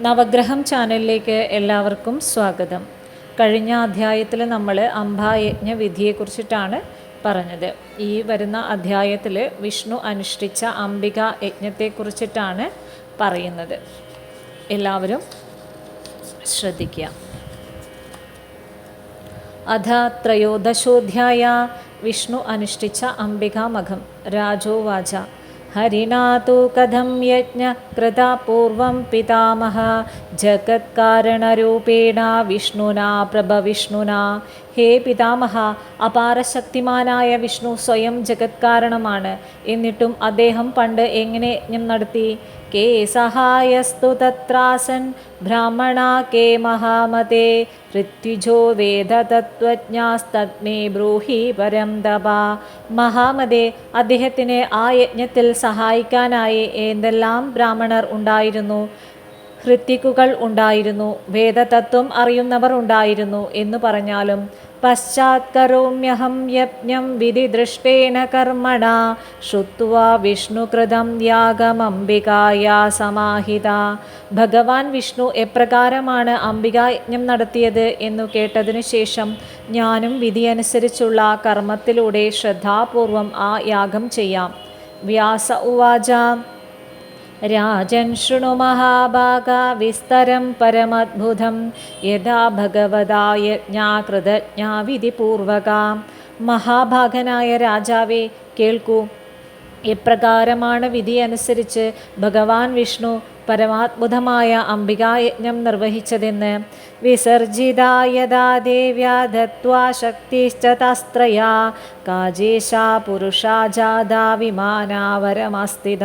നവഗ്രഹം ചാനലിലേക്ക് എല്ലാവർക്കും സ്വാഗതം. കഴിഞ്ഞ അധ്യായത്തിൽ നമ്മൾ അംബായജ്ഞ വിധിയെക്കുറിച്ചിട്ടാണ് പറഞ്ഞത്. ഈ വരുന്ന അധ്യായത്തിൽ വിഷ്ണു അനുഷ്ഠിച്ച അംബിക യജ്ഞത്തെക്കുറിച്ചിട്ടാണ് പറയുന്നത്. എല്ലാവരും ശ്രദ്ധിക്കുക. അധ ത്രയോദശോധ്യായ വിഷ്ണു അനുഷ്ഠിച്ച അംബികാമഖം രാജോവാച हरिणा तु कथं यज्ञकृता पूर्वं पितामह जगत्कारणरूपेण विष्णुना प्रभविष्णुना। ഹേ പിതാമഹ അപാരശക്തിമാനായ വിഷ്ണു സ്വയം ജഗത്കാരണമാണ്. എന്നിട്ടും അദ്ദേഹം പണ്ട് എങ്ങനെ യജ്ഞം നടത്തി? കേ സഹായസ്തു തത്രാസൻ ബ്രാഹ്മണ കേ മഹാമതേ ഋത്വിജോ വേദതത്വജ്ഞാസ്തത്മേ ബ്രൂഹി പരം തപ. മഹാമതേ അദ്ദേഹത്തിന് ആ യജ്ഞത്തിൽ സഹായിക്കാനായി എന്തെല്ലാം ബ്രാഹ്മണർ ഉണ്ടായിരുന്നു? ഹൃത്തിക്കുകൾ ഉണ്ടായിരുന്നു. വേദതത്വം അറിയുന്നവർ ഉണ്ടായിരുന്നു എന്ന് പറഞ്ഞാലും പശ്ചാത്കരോമ്യഹം യജ്ഞം വിധിദൃഷ്ടേന കർമ്മണ. ശ്രുത്വാ വിഷ്ണുകൃതം യാഗമംബികായ സമാഹിത. ഭഗവാൻ വിഷ്ണു എപ്രകാരമാണ് അംബികായജ്ഞം നടത്തിയത് എന്നു കേട്ടതിനു ശേഷം ഞാനും വിധിയനുസരിച്ചുള്ള കർമ്മത്തിലൂടെ ശ്രദ്ധാപൂർവം ആ യാഗം ചെയ്യാം. വ്യാസ ഉവാച. രാജൻ ശൃണു മഹാഭാഗ വിസ്തരം പരമദ്ഭുതം. യഥാ ഭഗവതായജ്ഞാകൃതജ്ഞാ വിധിപൂർവക. മഹാഭാഗനായ രാജാവേ കേൾക്കൂ. എപ്രകാരമാണ് വിധി അനുസരിച്ച് ഭഗവാൻ വിഷ്ണു പരമാത്ഭുതമായ അംബികായജ്ഞം നിർവഹിച്ചതെന്ന്? വിസർജിതായതാ ദേവ്യാ ദത്വാ ശക്തിശ്ച തസ്ത്രയാ. കാജേശാ പുരുഷാ ജാതാ വിമാനാവരമസ്ഥിത.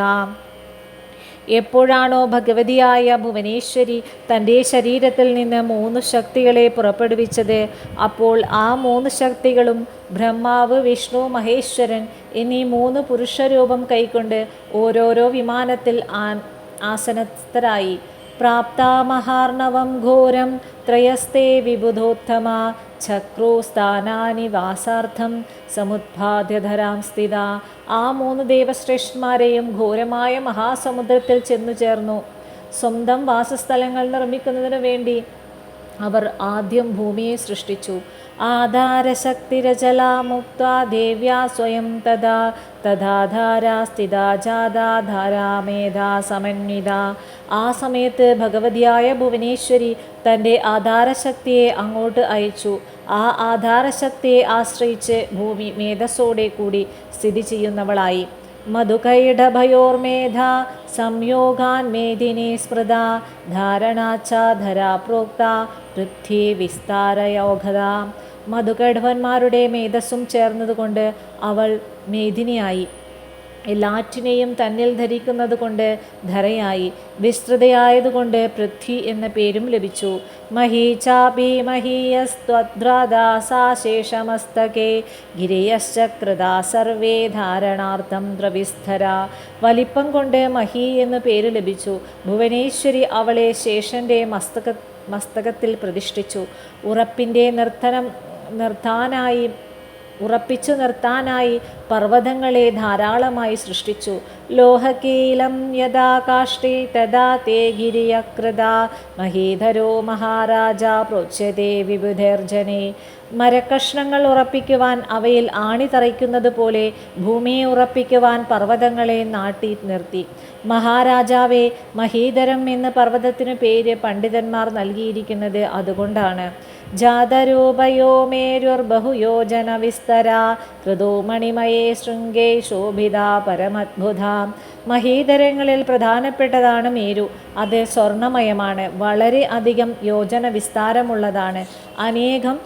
എപ്പോഴാണോ ഭഗവതിയായ ഭുവനേശ്വരി തന്റെ ശരീരത്തിൽ നിന്ന് മൂന്ന് ശക്തികളെ പുറപ്പെടുവിച്ചത് അപ്പോൾ ആ മൂന്ന് ശക്തികളും ബ്രഹ്മാവ് വിഷ്ണു മഹേശ്വരൻ എന്നീ മൂന്ന് പുരുഷരൂപം കൈക്കൊണ്ട് ഓരോരോ വിമാനത്തിൽ ആസനസ്ഥരായി. പ്രാപ്താമഹാർണവം ഘോരം ത്രയസ്തേ വിബുധോത്തമ ചക്രോ സ്ഥാനാനി വാസാർത്ഥം സമുദ്ഭാദ്യധരാം സ്ഥിത. ആ മൂന്ന് ദേവശ്രേഷ്ഠന്മാരെയും ഘോരമായ മഹാസമുദ്രത്തിൽ ചെന്നു ചേർന്നു സ്വന്തം വാസസ്ഥലങ്ങൾ നിർമ്മിക്കുന്നതിനു വേണ്ടി അവർ ആദ്യം ഭൂമിയെ സൃഷ്ടിച്ചു. ആധാരശക്തിരചലാ മുക്ത ദേവ്യാ സ്വയം തഥാ തഥാധാരാ സ്ഥിതാ ജാതാ സമന്വിത. ആ സമയത്ത് ഭഗവതിയായ ഭുവനേശ്വരി തന്റെ ആധാരശക്തിയെ അങ്ങോട്ട് അയച്ചു. ആ ആധാരശക്തിയെ ആശ്രയിച്ച് ഭൂമി മേധസ്സോടെ കൂടി സ്ഥിതി ചെയ്യുന്നവളായി. മധുകൈഡഭയോർമേധ സംയോഗാൻ മേദിനി സ്മൃത ധാരണാച്ച ധരാ പ്രോക്ത പൃഥ്വി വിസ്താരയോഘത മധുകൈഡവന്മാരുടെ മേധസ്സും ചേർന്നതുകൊണ്ട് അവൾ മേധിനിയായി. എല്ലാറ്റിനെയും തന്നിൽ ധരിക്കുന്നത് കൊണ്ട് ധരയായി. വിസ്തൃതയായതുകൊണ്ട് പൃഥ്വി എന്ന പേരും ലഭിച്ചു. മഹീചാപി മഹീയസ്ത്വദ്രദാസാശേഷമസ്തകേ. ഗിരിയശ്ചക്രദാ സർവേ ധാരണാർത്ഥം ദ്രവിസ്ഥര. വലിപ്പം കൊണ്ട് മഹി എന്നു പേര് ലഭിച്ചു. ഭുവനേശ്വരി അവളെ ശേഷന്റെ മസ്തക മസ്തകത്തിൽ പ്രതിഷ്ഠിച്ചു. ഉറപ്പിന്റെ നിർത്തനം നിർത്താനായി ഉറപ്പിച്ചു നിർത്താനായി പർവതങ്ങളെ ധാരാളമായി സൃഷ്ടിച്ചു. ലോഹകീലം യഥാ കാഷ്ടി തഥാ തേ ഗിരിയകൃത മഹീധരോ മഹാരാജ പ്രോച്യതേ വിബുധേർജനെ. മരക്കഷ്ണങ്ങൾ ഉറപ്പിക്കുവാൻ അവയിൽ ആണി തറയ്ക്കുന്നത് പോലെ ഭൂമിയെ ഉറപ്പിക്കുവാൻ പർവതങ്ങളെ നാട്ടി നിർത്തി. മഹാരാജാവെ മഹീധരം എന്ന പർവതത്തിനു പേര് പണ്ഡിതന്മാർ നൽകിയിരിക്കുന്നത് അതുകൊണ്ടാണ്. മേരുർബഹുയോജന വിസ്തര കൃതോ മണിമയേ ശൃംഗേ ശോഭിത പരമത്ഭുത മഹീതരങ്ങളിൽ പ്രധാനപ്പെട്ടതാണ് മേരു. അത് സ്വർണമയമാണ്. വളരെ അധികം യോജന വിസ്താരമുള്ളതാണ് അനേകം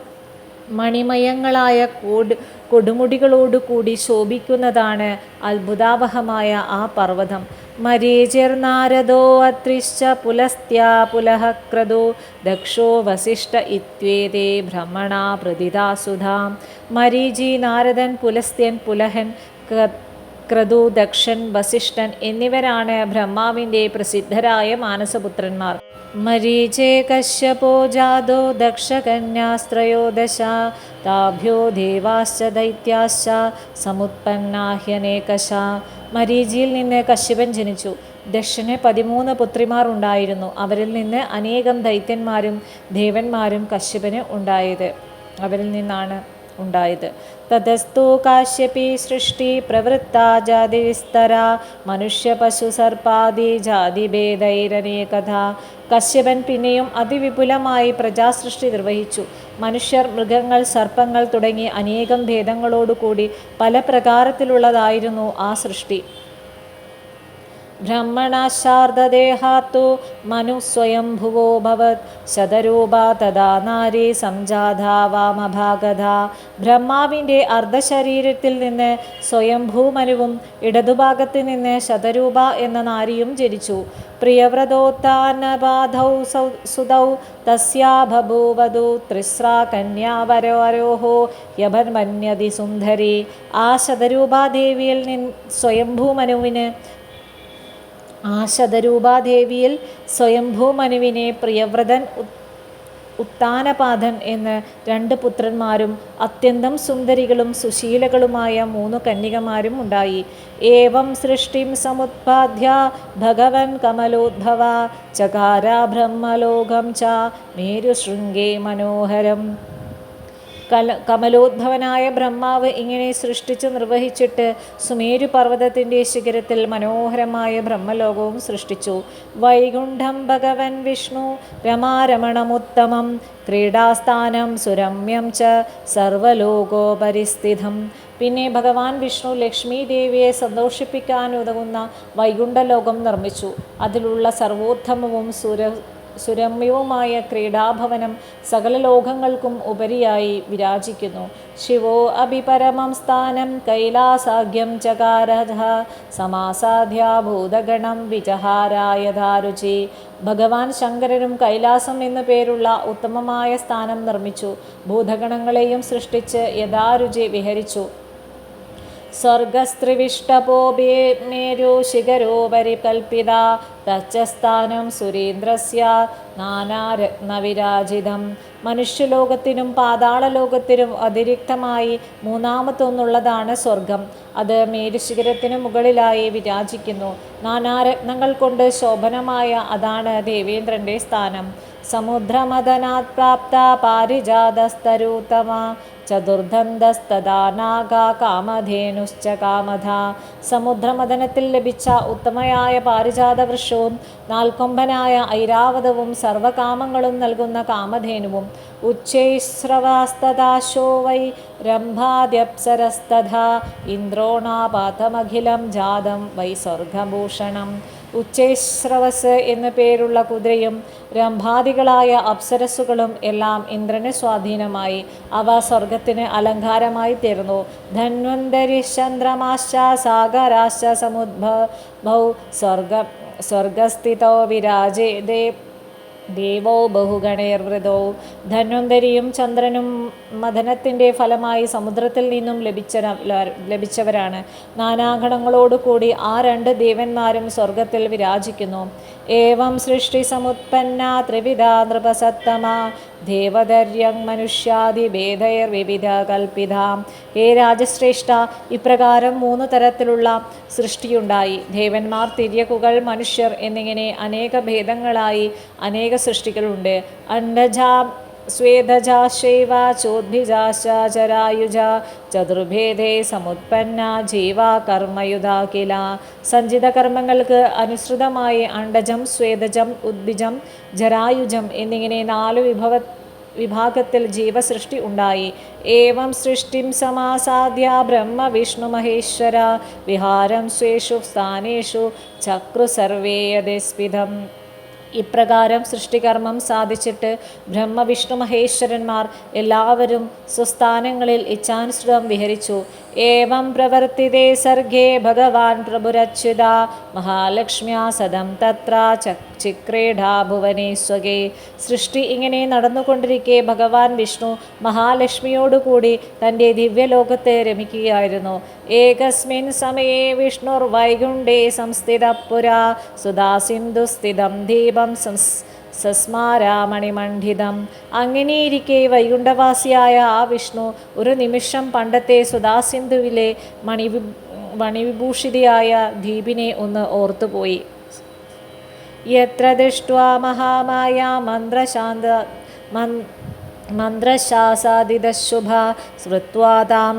മണിമയങ്ങളായ കൂട് കൊടുമുടികളോടുകൂടി ശോഭിക്കുന്നതാണ് അത്ഭുതാവഹമായ ആ പർവതം. മരീചിർനാരദോ അത്രിശ്ച പുലസ്ത്യാ പുലഃ ക്രതോ ദക്ഷോ വസിഷ്ഠ ഇത്വേതേ ഭ്രമണ പ്രതിദാസുധാം മരീചി നാരദൻ പുലസ്ത്യൻ പുലഹൻ ക്രതു ദക്ഷൻ വസിഷ്ഠൻ എന്നിവരാണ് ബ്രഹ്മാവിന്റെ പ്രസിദ്ധരായ മാനസപുത്രന്മാർ. മരീചേ കശ്യപോ ജാതോ ദക്ഷകന്യാസ്ത്രയോദശ താഭ്യോ ദേവാശ്ച ദൈത്യാശ്ച സമുത്പന്നാഹ്യനേകശ മരീചിയിൽ നിന്ന് കശ്യപൻ ജനിച്ചു. ദക്ഷന് പതിമൂന്ന് പുത്രിമാർ ഉണ്ടായിരുന്നു. അവരിൽ നിന്ന് അനേകം ദൈത്യന്മാരും ദേവന്മാരും കശ്യപന് ഉണ്ടായത് അവരിൽ നിന്നാണ് ഉണ്ടായത്. തതസ്തു കാശ്യപി സൃഷ്ടി പ്രവൃത്ത ജാതി വിസ്തര മനുഷ്യ പശു സർപ്പാദി ജാതിഭേദൈരനേകഥ കശ്യപൻ പിന്നെയും അതിവിപുലമായി പ്രജാസൃഷ്ടി നിർവഹിച്ചു. മനുഷ്യർ മൃഗങ്ങൾ സർപ്പങ്ങൾ തുടങ്ങി അനേകം ഭേദങ്ങളോടുകൂടി പല പ്രകാരത്തിലുള്ളതായിരുന്നു ആ സൃഷ്ടി. ബ്രഹ്മണാശാർദദേഹാത്തു മനു സ്വയംഭുവോഭവത് ശതരൂപ തഥാ നാരി സംജാത വാമഭാഗത ബ്രഹ്മാവിന്റെ അർദ്ധശരീരത്തിൽ നിന്ന് സ്വയംഭൂമനുവും ഇടതുഭാഗത്ത് നിന്ന് ശതരൂപ എന്ന നാരിയും ജനിച്ചു. പ്രിയവ്രതോത്താനബാധൗ സുതൗ തസ്യാ ബഭൂവധു ത്രിസ്രാ കന്യാവരോഹോ യഭന്മന്യതി സുന്ദരി. ആ ശതരൂപാദേവിയിൽ നിന്ന് സ്വയംഭൂമനുവിന് ആ ശതരൂപാദേവിയിൽ സ്വയംഭൂമനുവിനെ പ്രിയവ്രതൻ ഉത്താനപാദൻ എന്ന് രണ്ട് പുത്രന്മാരും അത്യന്തം സുന്ദരികളും സുശീലകളുമായ മൂന്ന് കന്യകമാരും ഉണ്ടായി. ഏവം സൃഷ്ടിം സമുത്പാദ്യ ഭഗവൻ കമലോദ്ഭവ ചകാര ബ്രഹ്മലോകം ച മേരുശൃംഗേ മനോഹരം. കല കമലോദ്ഭവനായ ബ്രഹ്മാവ് ഇങ്ങനെ സൃഷ്ടിച്ച് നിർവഹിച്ചിട്ട് സുമേരു പർവതത്തിന്റെ ശിഖരത്തിൽ മനോഹരമായ ബ്രഹ്മലോകവും സൃഷ്ടിച്ചു. വൈകുണ്ഠം ഭഗവൻ വിഷ്ണു രമാരമണമുത്തമം ക്രീഡാസ്ഥാനം സുരമ്യം ച സർവലോകോപരിസ്ഥിതം. പിന്നെ ഭഗവാൻ വിഷ്ണു ലക്ഷ്മി ദേവിയെ സന്തോഷിപ്പിക്കാൻ ഉതകുന്ന വൈകുണ്ഠലോകം നിർമ്മിച്ചു. അതിലുള്ള സർവോത്തമവും സുര സുരമ്യവുമായ ക്രീഡാഭവനം സകല ലോകങ്ങൾക്കും ഉപരിയായി വിരാജിക്കുന്നു. ശിവോ അഭിപരമം സ്ഥാനം കൈലാസാഖ്യം ചകാര സമാസാധ്യാ ഭൂതഗണം വിജഹാരായധാരുചി ഭഗവാൻ ശങ്കരനും കൈലാസം എന്നു പേരുള്ള ഉത്തമമായ സ്ഥാനം നിർമ്മിച്ചു. ഭൂതഗണങ്ങളെയും സൃഷ്ടിച്ച് യഥാരുചി വിഹരിച്ചു. സ്വർഗസ്ത്രിവിഷ്ടപോപേ മേരു ശിഖരോപരി കൽപ്പിത തച്ചസ്ഥാനം സുരേന്ദ്രസ്യ നാനാരത്നവിരാജിതം. മനുഷ്യലോകത്തിനും പാതാളലോകത്തിനും അതിരിക്തമായി മൂന്നാമത്തൊന്നുള്ളതാണ് സ്വർഗം. അത് മേരുശിഖരത്തിന് മുകളിലായി വിരാജിക്കുന്നു. നാനാരത്നങ്ങൾ കൊണ്ട് ശോഭനമായ അതാണ് ദേവേന്ദ്രന്റെ സ്ഥാനം. സമുദ്രമദനാത് പ്രാപ്ത പാരിജാതസ്തരൂത്തമ ചതുർദന്തസ്തദാ നാഗ കാമധേനുശ്ച കാമധ സമുദ്രമദനത്തിൽ ലഭിച്ച ഉത്തമയായ പാരിജാത വൃക്ഷവും നാൽക്കൊമ്പനായ ഐരാവതവും സർവകാമങ്ങളും നൽകുന്ന കാമധേനുവും ഉച്ചൈശ്രവാസ്തദാശോ വൈ രംഭാദ്യപ്സരസ്തഥ ഇന്ദ്രോണാപാതമഖിലം ജാതം വൈ സ്വർഗഭൂഷണം। ഉച്ചൈശ്രവസ് എന്ന പേരുള്ള കുതിരയും രംഭാദികളായ അപ്സരസ്സുകളും എല്ലാം ഇന്ദ്രന് സ്വാധീനമായി. അവ സ്വർഗത്തിന് അലങ്കാരമായി തീർന്നു. ധന്വന്തരി ചന്ദ്രമാശ്ച സാഗരാശ്ച സമുദ്ഭൗ സ്വർഗ സ്വർഗസ്ഥിതോ വിരാജേ ദേ ദേവോ ബഹുഗണേർവൃതോ ധന്വന്തരിയും ചന്ദ്രനും മഥനത്തിന്റെ ഫലമായി സമുദ്രത്തിൽ നിന്നും ലഭിച്ച ലഭിച്ചവരാണ്. നാനാഗണങ്ങളോടുകൂടി ആ രണ്ട് ദേവന്മാരും സ്വർഗത്തിൽ വിരാജിക്കുന്നു. ഏവം സൃഷ്ടി സമുത്പന്ന ത്രിവിധ നൃപസത്തമ. ദേവദര്യം മനുഷ്യാദിഭേദയർ വിവിധ കൽപ്പിത. ഏ രാജശ്രേഷ്ഠ ഇപ്രകാരം മൂന്ന് തരത്തിലുള്ള സൃഷ്ടിയുണ്ടായി. ദേവന്മാർ തിര്യക്കുകൾ മനുഷ്യർ എന്നിങ്ങനെ അനേക ഭേദങ്ങളായി അനേക സൃഷ്ടികളുണ്ട്. അണ്ടജ ചോദ്ഭിജാശ്ച ചരായുജ ചതുർഭേദേ സമുത്പന്ന ജീവ കർമ്മയുധ കില. സഞ്ചിത കർമ്മങ്ങൾക്ക് അനുസൃതമായി അണ്ടജം സ്വേദജം ഉദ്ഭിജം ജരായുജം എന്നിങ്ങനെ നാല് വിഭവ വിഭാഗത്തിൽ ജീവസൃഷ്ടി ഉണ്ടായി. ഏവം സൃഷ്ടിം സമാസാദ്യ ബ്രഹ്മ വിഷ്ണു മഹേശ്വര വിഹാരം സ്വേഷു സ്ഥാനേഷു ചക്രു സർവേയതസ്പിതം ഇപ്രകാരം സൃഷ്ടികർമ്മം സാധിച്ചിട്ട് ബ്രഹ്മവിഷ്ണു മഹേശ്വരന്മാർ എല്ലാവരും സ്വസ്ഥാനങ്ങളിൽ ഇച്ഛാനുസൃതം വിഹരിച്ചു. ഏവം प्रवर्तिते സർഗേ ഭഗവാൻ प्रभुरच्युदा മഹാലക്ഷ്മ്യാ സദം തത്ര ചിക്രീഡാ ഭുവനേശ്വകേ സൃഷ്ടി ഇങ്ങനെ നടന്നുകൊണ്ടിരിക്കെ ഭഗവാൻ വിഷ്ണു മഹാലക്ഷ്മിയോടുകൂടി തന്റെ ദിവ്യലോകത്തെ രമിക്കുകയായിരുന്നു. ഏകസ്മിൻ സമയേ വിഷ്ണുർ വൈകുണ്ഠേ സംസ്ഥിത പുരാ സുധാസിന്ധുസ്ഥിതം ദീപം സംസ് സസ്മാരാമണിമണ്ഡിതം. അങ്ങനെയിരിക്കെ വൈകുണ്ഠവാസിയായ ആ വിഷ്ണു ഒരു നിമിഷം പണ്ടത്തെ സുധാസിന്ധുവിലെ മണിവി മണിവിഭൂഷിതയായ ദ്വീപിനെ ഒന്ന് ഓർത്തുപോയി. യത്ര ദൃഷ്ട്വാ മഹാമായ മന്ത്രശാന്ത മന് മന്ത്രശാസാദിതശുഭ ശ്രുത്വാ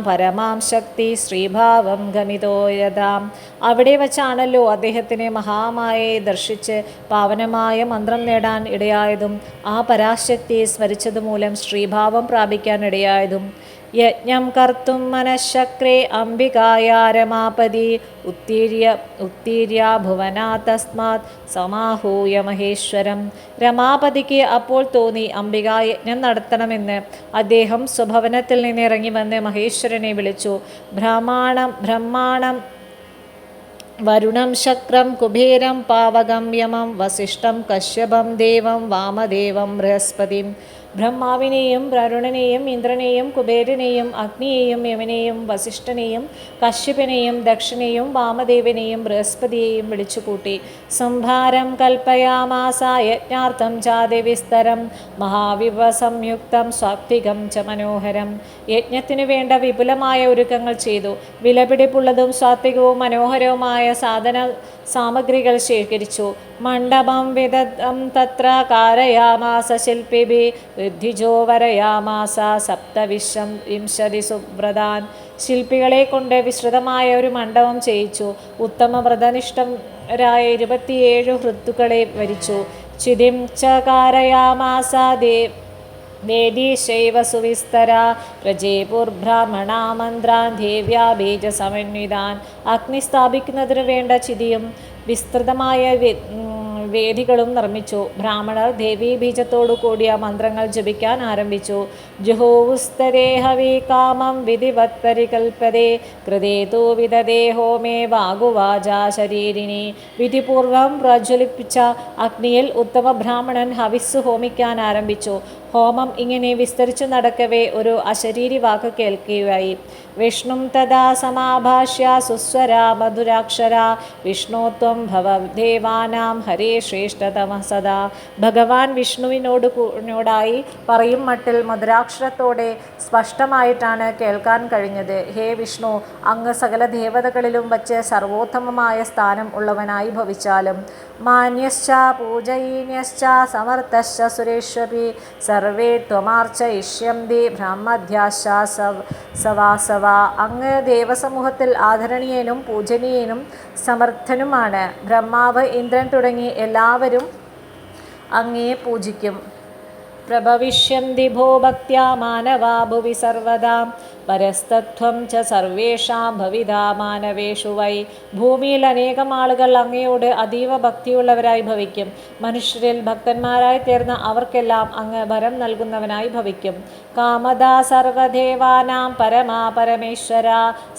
പരമാം ശക്തി ശ്രീഭാവം ഗമിതോ യഥാം. അവിടെ വച്ചാണല്ലോ അദ്ദേഹത്തിനെ മഹാമായയെ ദർശിച്ച് പാവനമായ മന്ത്രം നേടാൻ ഇടയായതും ആ പരാശക്തിയെ സ്മരിച്ചതുമൂലം ശ്രീഭാവം പ്രാപിക്കാൻ ഇടയായതും. യജ്ഞം കർത്തും മനഃശക്രേ അംബികാരമാപതി ഉത്തീര്യ ഉത്തീര്യ ഭുവനാ തസ്മാത് സമാഹൂയ മഹേശ്വരം. രമാപതിക്ക് അപ്പോൾ തോന്നി അംബിക യജ്ഞം നടത്തണമെന്ന്. അദ്ദേഹം സ്വഭവനത്തിൽ നിന്ന് ഇറങ്ങി വന്ന് മഹേശ്വരനെ വിളിച്ചു. ബ്രഹ്മാണം ബ്രഹ്മാണം വരുണം ശക്രം കുബേരം പാവകം യമം വസിഷ്ഠം കശ്യപം ദേവം വാമദേവം ബൃഹസ്പതിം. ബ്രഹ്മാവിനെയും വരുണനെയും ഇന്ദ്രനെയും കുബേരനെയും അഗ്നിയെയും യമനെയും വസിഷ്ഠനെയും കശ്യപനെയും ദക്ഷിണയും വാമദേവനെയും ബൃഹസ്പതിയെയും വിളിച്ചുകൂട്ടി. സംഭാരം കൽപ്പയാമാസ യജ്ഞാർത്ഥം ചാതി വിസ്തരം. മഹാവിവ സംയുക്തം സ്വാത്വികം ച മനോഹരം. യജ്ഞത്തിനു വേണ്ട വിപുലമായ ഒരുക്കങ്ങൾ ചെയ്തു. വിലപിടിപ്പുള്ളതും സ്വാത്വികവും മനോഹരവുമായ സാധന സാമഗ്രികൾ ശേഖരിച്ചു. മണ്ഡപം വിദഗ്ധം തത്ര കാരയാമാസ ശില്പിഭി ഋദ്ധിജോ വരയാമാസ സപ്തവിശം വിംശതി സുവ്രതാൻ. ശില്പികളെ കൊണ്ട് വിശ്രുതമായ ഒരു മണ്ഡപം ചെയ്യിച്ചു. ഉത്തമ വ്രതനിഷ്ഠരായ ഇരുപത്തിയേഴ് ഹൃത്തുക്കളെ വരിച്ചു. ചിതിം ച കാരയാമാസ ദേ വേദീശൈവ സുവിസ്തര. പ്രജേപുർബ്രാഹ്മണാ മന്ത്രാൻ ദേവ്യാ ബീജസമന്വിതാൻ. അഗ്നി സ്ഥാപിക്കുന്നതിന് വേണ്ട ചിതിയും വിസ്തൃതമായ വേദികളും നിർമ്മിച്ചു. ബ്രാഹ്മണർ ദേവീബീജത്തോടു കൂടിയ മന്ത്രങ്ങൾ ജപിക്കാൻ ആരംഭിച്ചു. ജുഹോവുസ്തരേഹവി കാമം വിധിവത് പരികൽപ്പതേ കൃതേ തൂ വിധദേ ഹോമേ വാഗുവാചാ ശരീരിണി. വിധിപൂർവം പ്രജ്വലിപ്പിച്ച അഗ്നിയിൽ ഉത്തമ ബ്രാഹ്മണൻ ഹവിസ് ഹോമിക്കാൻ ആരംഭിച്ചു. ഹോമം ഇങ്ങനെ വിസ്തരിച്ചു നടക്കവേ ഒരു അശരീരി വാക്ക് കേൾക്കുകയായി. വിഷ്ണു തഥാ സമാഭാഷ്യ സുസ്വര മധുരാക്ഷര വിഷ്ണുത്വം ഭവദേവാനാം ഹരേ ശ്രേഷ്ഠതമ സദാ. ഭഗവാൻ വിഷ്ണുവിനോട് കൂടായി പറയും മട്ടിൽ മധുരാക്ഷരത്തോടെ സ്പഷ്ടമായിട്ടാണ് കേൾക്കാൻ കഴിഞ്ഞത്. ഹേ വിഷ്ണു അങ്ങ് സകല ദേവതകളിലും വച്ച് സർവോത്തമമായ സ്ഥാനം ഉള്ളവനായി ഭവിച്ചാലും മാന്യശ്ച പൂജയീന്യശ്ച സമർത്ഥശ്ച സുരേശ്വരി സർവേ ത്വമാർച്ചയിഷ്യന്തി ബ്രഹ്മധ്യാശ്ച സവ് സവാസവ. അങ്ങ് ദേവസമൂഹത്തിൽ ആദരണീയനും പൂജനീയനും സമർത്ഥനുമാണ്. ബ്രഹ്മാവ് ഇന്ദ്രൻ തുടങ്ങി എല്ലാവരും അങ്ങയെ പൂജിക്കും. പ്രഭവിഷ്യന്തി ഭോ ഭക്ത്യാ മാനവാ ഭുവി സർവദാ പരസ്തത്വം ച സർവേഷാം ഭവിതാ മാനവേഷു വൈ ഭൂമിയിൽ അനേകം ആളുകൾ അങ്ങയോട് അതീവ ഭക്തിയുള്ളവരായി ഭവിക്കും. മനുഷ്യരിൽ ഭക്തന്മാരായി തീർന്ന അവർക്കെല്ലാം അങ്ങ് വരം നൽകുന്നവനായി ഭവിക്കും. കാമദാ സർവദേവാനാം പരമാ പരമേശ്വര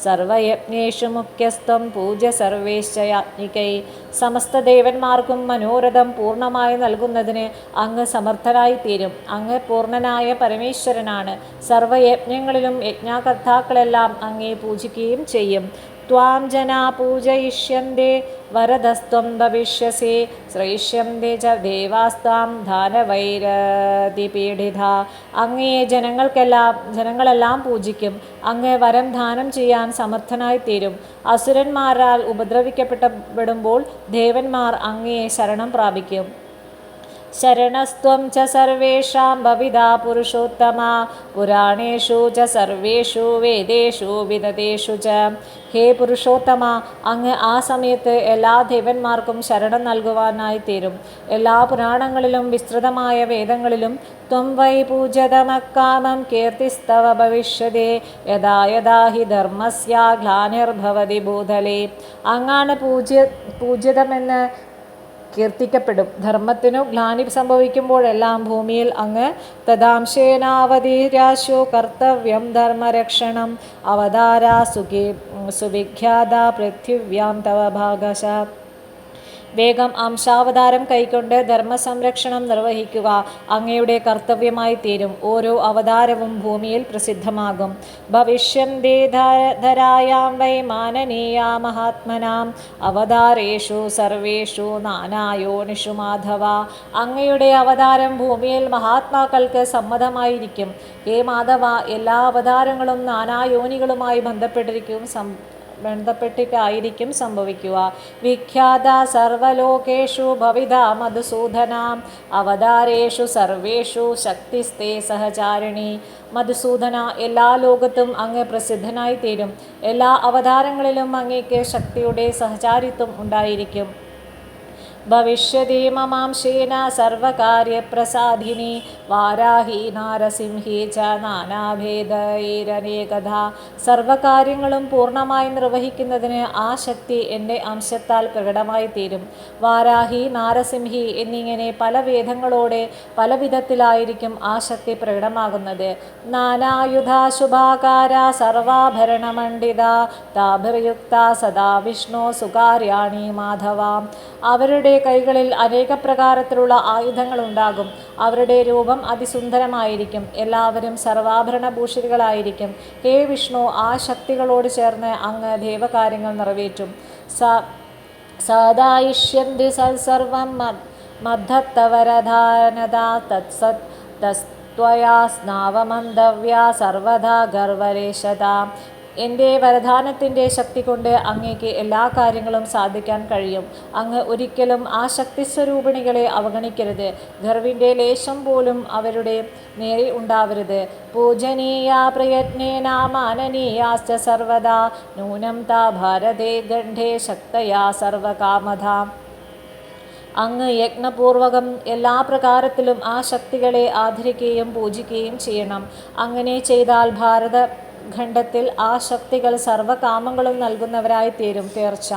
സർവയജ്ഞേഷു മുഖ്യസ്ഥം പൂജ സർവേശ്വയാജ്ഞികൈ സമസ്ത ദേവന്മാർക്കും മനോരഥം പൂർണമായി നൽകുന്നതിന് അങ്ങ് സമർത്ഥനായി തീരും അങ്ങ് പൂർണനായ പരമേശ്വരനാണ്. സർവയജ്ഞങ്ങളിലും യജ്ഞാകർത്താക്കളെല്ലാം അങ്ങേ പൂജിക്കുകയും ചെയ്യും. ത്വാം ജനാ പൂജയിഷ്യന്തെ വരദസ്ത്വം ഭവിഷ്യസി ശ്രയിഷ്യന്തി ച ദേവാസ്താം ധാനവൈരതിപീഡിത അങ്ങയെ ജനങ്ങൾക്കെല്ലാം ജനങ്ങളെല്ലാം പൂജിക്കും. അങ്ങ് വരം ദാനം ചെയ്യാൻ സമർത്ഥനായി തീരും അസുരന്മാരാൽ ഉപദ്രവിക്കപ്പെട്ടപ്പെടുമ്പോൾ ദേവന്മാർ അങ്ങയെ ശരണം പ്രാപിക്കും. ച സർവേഷാം ഭവിതാ പുരുഷോത്തമ. പുരാണേഷു സർവേഷു വേദേഷു വിദതേഷു ച. ഹേ പുരുഷോത്തമ അങ്ങ് ആ സമയത്ത് എല്ലാ ദേവന്മാർക്കും ശരണം നൽകുവാനായി തീരും. എല്ലാ പുരാണങ്ങളിലും വിസ്തൃതമായ വേദങ്ങളിലും ത്വം വൈ പൂജതമക്കാമം കീർത്തിസ്തവ ഭവിഷ്യതേ. യഥാ യഥാ ഹി ധർമ്മസ്യ ഗ്ലാനിർഭവതി ഭൂതലേ. അങ്ങാണ് പൂജ്യ പൂജ്യതമെന്ന് കീർത്തിക്കപ്പെടും. ധർമ്മത്തിനു ഗ്ലാനി സംഭവിക്കുമ്പോഴെല്ലാം ഭൂമിയിൽ അങ്ങ് തദാംശേനാവതീരാശു കർത്തവ്യം ധർമ്മരക്ഷണം അവതാരാ സുഖി സുവിഖ്യാത പൃഥിവ്യാം തവ ഭാഗശ. വേഗം അംശാവതാരം കൈക്കൊണ്ട് ധർമ്മസംരക്ഷണം നിർവഹിക്കുക. അങ്ങയുടെ കർത്തവ്യമായി തീരും. ഓരോ അവതാരവും ഭൂമിയിൽ പ്രസിദ്ധമാകും. ഭവിഷ്യം ധരായാം വൈ മാനനീയ മഹാത്മനാം. അവതാരേഷു സർവേഷു നാനായോനിഷു മാധവ. അങ്ങയുടെ അവതാരം ഭൂമിയിൽ മഹാത്മാക്കൾക്ക് സമ്മതമായിരിക്കും. ഹേ മാധവ എല്ലാ അവതാരങ്ങളും നാനായോനികളുമായി ബന്ധപ്പെട്ടിരിക്കും സം ബന്ധപ്പെട്ടിട്ടായിരിക്കും സംഭവിക്കുക. വിഖ്യാത സർവലോകേഷു ഭവിത മധുസൂദനാം അവതാരേഷു സർവേഷു ശക്തിസ്തേ സഹചാരിണി. മധുസൂദന എല്ലാ ലോകത്തും അങ്ങ് പ്രസിദ്ധനായി തീരും എല്ലാ അവതാരങ്ങളിലും അങ്ങേക്ക് ശക്തിയുടെ സഹചാരിത്വം ഉണ്ടായിരിക്കും. ഭവിഷ്യതി മമാംശേന സർവകാര്യപ്രസാദിനി. വാരാഹി നാരസിംഹി ച നാനാഭേദൈരനേകഥ. സർവകാര്യങ്ങളും പൂർണമായി നിർവഹിക്കുന്നതിന് ആ ശക്തി എന്റെ അംശത്താൽ പ്രകടമായി തീരും. വാരാഹി നാരസിംഹി എന്നിങ്ങനെ പല വേദങ്ങളോടെ പല വിധത്തിലായിരിക്കും ആ ശക്തി പ്രകടമാകുന്നത്. നാനായുധ ശുഭാകാര സർവാഭരണമണ്ഡിത താഭിർയുക്ത സദാ വിഷ്ണു സുകാര്യാണി മാധവ. അവരുടെ കൈകളിൽ അനേക പ്രകാരത്തിലുള്ള ആയുധങ്ങളുണ്ടാകും. അവരുടെ രൂപം അതിസുന്ദരമായിരിക്കും. എല്ലാവരും സർവാഭരണ സർവാഭരണഭൂഷിതകളായിരിക്കും ഹേ വിഷ്ണു ആ ശക്തികളോട് ചേർന്ന് അങ്ങ് ദൈവകാര്യങ്ങൾ നിറവേറ്റും. സ സദായിഷ്യന്തി സത്സർവം മദ് മദ്ധത്തവരധാനത തത്സത് തസ്ത്വയാ സ്നാവമന്ധവ്യ സർവദാ ഗർവരേശത. എന്റെ വരദാനത്തിന്റെ ശക്തി കൊണ്ട് അങ്ങേക്ക് എല്ലാ കാര്യങ്ങളും സാധിക്കാൻ കഴിയും. അങ്ങ് ഒരിക്കലും ആ ശക്തി സ്വരൂപിണികളെ അവഗണിക്കരുത്. ഗർവിന്റെ ലേശം പോലും അവരുടെ നേരെ ഉണ്ടാവരുത്. പൂജനീയ പ്രയത്നേന സർവദാ. നൂനം താ ഭാരതേ ഗണ്ഠേ ശക്തയാ സർവകാമധ അങ്ങ് യജ്ഞപൂർവകം എല്ലാ പ്രകാരത്തിലും ആ ശക്തികളെ ആദരിക്കുകയും പൂജിക്കുകയും ചെയ്യണം. അങ്ങനെ ചെയ്താൽ ഭാരത ഖണ്ഡത്തിൽ ആ ശക്തികൾ സർവകാമങ്ങളും നൽകുന്നവരായി തീരും തീർച്ച.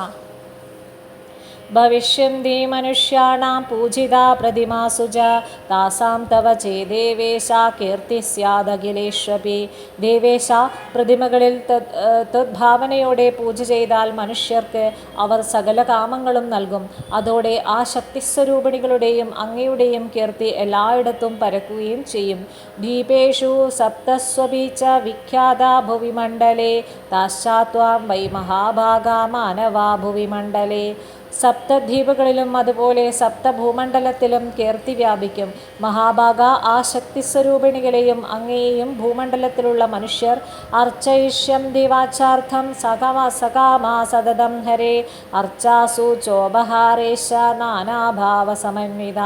ഭവിഷ്യന്തി മനുഷ്യാണാം പൂജിത പ്രതിമാസുജ ച താസാം തവ ചേദേവേശ കീർത്തി സ്യാദഖിലേഷ്വപി ദേവേശ പ്രതിമകളിൽ തദ് തദ്ഭാവനയോടെ പൂജ ചെയ്താൽ മനുഷ്യർക്ക് അവർ സകല കാമങ്ങളും നൽകും. അതോടെ ആ ശക്തിസ്വരൂപിണികളുടെയും അങ്ങയുടെയും കീർത്തി എല്ലായിടത്തും പരക്കുകയും ചെയ്യും. ദീപേഷു സപ്തസ്വപി ച വിഖ്യാത ഭുവിമണ്ഡലേ താശ്ചാത്വാം വൈ മഹാഭാഗാ മാനവാ ഭുവിമണ്ഡലേ സപ്തദ്വീപുകളിലും അതുപോലെ സപ്തഭൂമണ്ഡലത്തിലും കീർത്തി വ്യാപിക്കും. മഹാഭാഗ ആ ശക്തിസ്വരൂപിണികളെയും അങ്ങേയും ഭൂമണ്ഡലത്തിലുള്ള മനുഷ്യർ. അർച്ചയിഷ്യം ദിവാചാർത്ഥം സകമ സകാമാ സതതം ഹരേ. അർച്ചാസു ചോപഹാരേശ നാനാഭാവ സമന്വിത.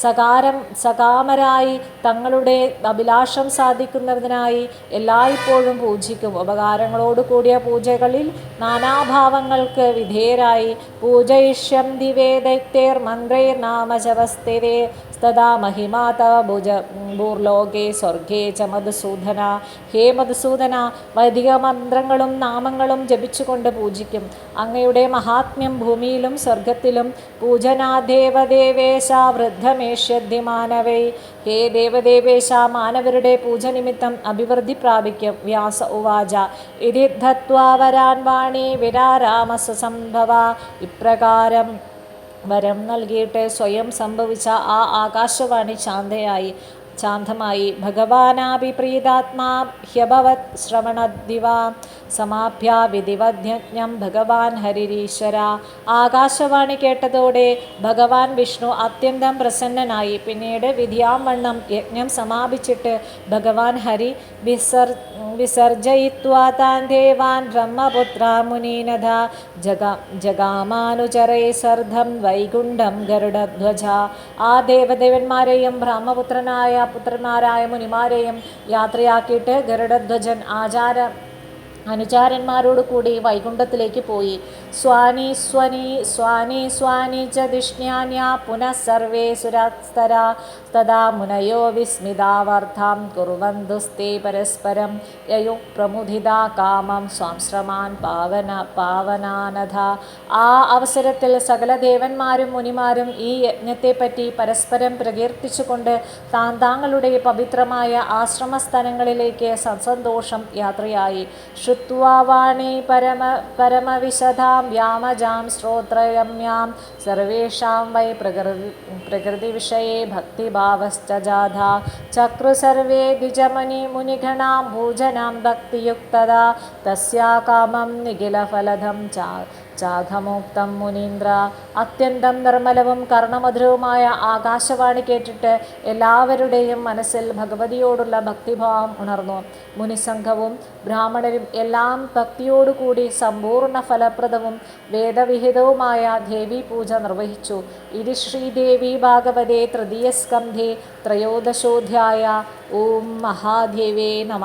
സകാരം സകാമരായി തങ്ങളുടെ അഭിലാഷം സാധിക്കുന്നതിനായി എല്ലായ്പ്പോഴും പൂജിക്കും. ഉപകാരങ്ങളോട് കൂടിയ പൂജകളിൽ നാനാഭാവങ്ങൾക്ക് വിധേയരായി उपदिश्यं दिवे दैत्यैर्मन्त्रैर्नाम जपस्ति वे തഥാ മഹിമാ തവ ഭുജ ഭൂർലോകേ സ്വർഗേ ച മധുസൂദന ഹേ മധുസൂദന വൈദിക മന്ത്രങ്ങളും നാമങ്ങളും ജപിച്ചുകൊണ്ട് പൂജിക്കും. അങ്ങയുടെ മഹാത്മ്യം ഭൂമിയിലും സ്വർഗത്തിലും. പൂജനാദേവദേവേശ വൃദ്ധമേഷ്യദ്ധി മാനവൈ ഹേ ദേവദേവേശ മാനവരുടെ പൂജ നിമിത്തം അഭിവൃദ്ധി പ്രാപിക്കും. വ്യാസ ഉവാച ഇതി ധത്വാ വരാൻ വാണി വിരാരാമസ സംഭവ. ഇപ്രകാരം വരം നൽകിയിട്ട് സ്വയം സംഭവിച്ച ആ ആകാശവാണി ശാന്തയായി. ശാന്തമായി ഭഗവാനാഭിപ്രീതാത്മാ ഹ്യഭവത് ശ്രവണദിവ സമാഭ്യ വിധിവധ്യജ്ഞം ഭഗവാൻ ഹരിരീശ്വര. ആകാശവാണി കേട്ടതോടെ ഭഗവാൻ വിഷ്ണു അത്യന്തം പ്രസന്നനായി. പിന്നീട് വിധിയാംവണ്ണം യജ്ഞം സമാപിച്ചിട്ട് ഭഗവാൻ ഹരി വിസർ വിസർജയിത്വാ താൻ ദേവാൻ ബ്രഹ്മപുത്ര മുനീനഥ. ജഗ ജഗാമാനുചരൈ സർദ്ധം വൈകുണ്ഠം ഗരുഡധ്വജ. ആ ദേവദേവന്മാരെയും ബ്രഹ്മപുത്രനായ പുത്രന്മാരായ മുനിമാരെയും യാത്രയാക്കിയിട്ട് ഗരുഡധ്വജൻ ആചാര അനുചാരന്മാരോടുകൂടി വൈകുണ്ഠത്തിലേക്ക് പോയി. സ്വാനി സ്വനി സ്വാനി സ്വാനി ച ദിഷ്ണ്യാന്യ പുനഃ സർവേ സുരാസ്തരാ തഥാ മുനയോ വിസ്മിതാവർത്ഥാം കുറുവന്തുസ്തേ പരസ്പരം യയു പ്രമുദിതാ കാമം സ്വാംശ്രമാൻ പാവന പാവനാനഥ ആ അവസരത്തിൽ സകല ദേവന്മാരും മുനിമാരും ഈ യജ്ഞത്തെപ്പറ്റി പരസ്പരം പ്രകീർത്തിച്ചുകൊണ്ട് താൻ താങ്കളുടെ പവിത്രമായ ആശ്രമസ്ഥലങ്ങളിലേക്ക് സസന്തോഷം യാത്രയായി. ശ്രുത്വാണി വാണി പരമ പരമവിശദാം വ്യാമജാം ശ്രോത്രരമ്യാം സർവേഷാം വൈ പ്രകൃതി പ്രകൃതിവിഷയെ ഭക്തിഭാവശ്ച ജാഥ ചക്രു സർവേ ദ്വിജമനി മുനിഗണാം ഭൂജനാം ഭക്തിയുക്തത തസ്യാ കാമം നിഖിലഫലദം ചാഘമോക്തം മുനീന്ദ്ര. അത്യന്തം നിർമ്മലവും കർണമധുരവുമായ ആകാശവാണി കേട്ടിട്ട് എല്ലാവരുടെയും മനസ്സിൽ ഭഗവതിയോടുള്ള ഭക്തിഭാവം ഉണർന്നു. മുനിസംഘവും ബ്രാഹ്മണരും എല്ലാം ഭക്തിയോടുകൂടി സമ്പൂർണ ഫലപ്രദവും വേദവിഹിതവുമായ ദേവി പൂജ നിർവഹിച്ചു. ഇത് ശ്രീദേവി ഭാഗവതേ തൃതീയസ്കന്ധേ ത്രയോദശോധ്യായ. ഓം മഹാദേവേ നമ.